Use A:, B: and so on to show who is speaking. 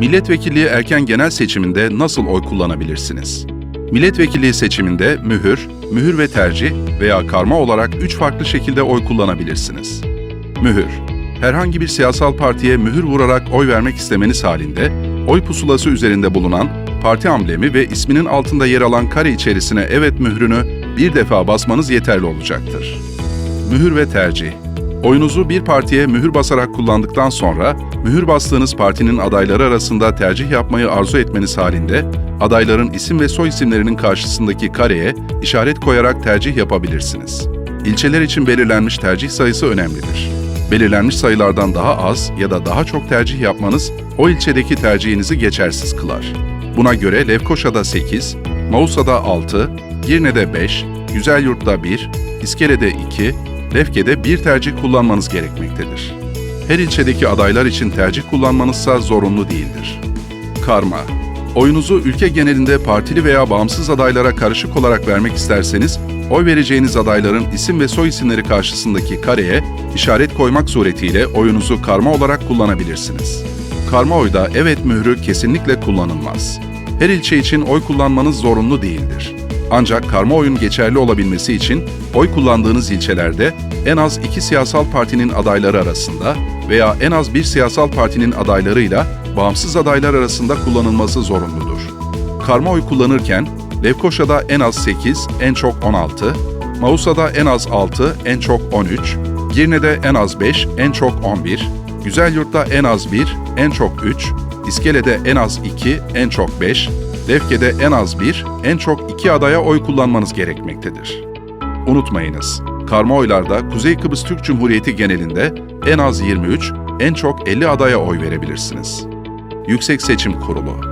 A: Milletvekilliği erken genel seçiminde nasıl oy kullanabilirsiniz? Milletvekilliği seçiminde mühür, mühür ve tercih veya karma olarak üç farklı şekilde oy kullanabilirsiniz. Mühür, herhangi bir siyasal partiye mühür vurarak oy vermek istemeniz halinde, oy pusulası üzerinde bulunan parti amblemi ve isminin altında yer alan kare içerisine evet mührünü bir defa basmanız yeterli olacaktır. Mühür ve tercih. Oyunuzu bir partiye mühür basarak kullandıktan sonra, mühür bastığınız partinin adayları arasında tercih yapmayı arzu etmeniz halinde, adayların isim ve soy isimlerinin karşısındaki kareye işaret koyarak tercih yapabilirsiniz. İlçeler için belirlenmiş tercih sayısı önemlidir. Belirlenmiş sayılardan daha az ya da daha çok tercih yapmanız o ilçedeki tercihinizi geçersiz kılar. Buna göre Lefkoşa'da 8, Mausa'da 6, Girne'de 5, Güzelyurt'ta 1, İskele'de 2, Lefke'de bir tercih kullanmanız gerekmektedir. Her ilçedeki adaylar için tercih kullanmanızsa zorunlu değildir. Karma Oyunuzu ülke genelinde partili veya bağımsız adaylara karışık olarak vermek isterseniz, oy vereceğiniz adayların isim ve soy isimleri karşısındaki kareye işaret koymak suretiyle oyunuzu karma olarak kullanabilirsiniz. Karma oyda evet mührü kesinlikle kullanılmaz. Her ilçe için oy kullanmanız zorunlu değildir. Ancak karma oyun geçerli olabilmesi için oy kullandığınız ilçelerde en az iki siyasal partinin adayları arasında veya en az bir siyasal partinin adaylarıyla bağımsız adaylar arasında kullanılması zorunludur. Karma oy kullanırken Lefkoşa'da en az 8, en çok 16, Mausa'da en az 6, en çok 13, Girne'de en az 5, en çok 11, Güzelyurt'ta en az 1, en çok 3, İskele'de en az 2, en çok 5, Lefke'de en az 1, en çok 2 adaya oy kullanmanız gerekmektedir. Unutmayınız, karma oylarda Kuzey Kıbrıs Türk Cumhuriyeti genelinde en az 23, en çok 50 adaya oy verebilirsiniz. Yüksek Seçim Kurulu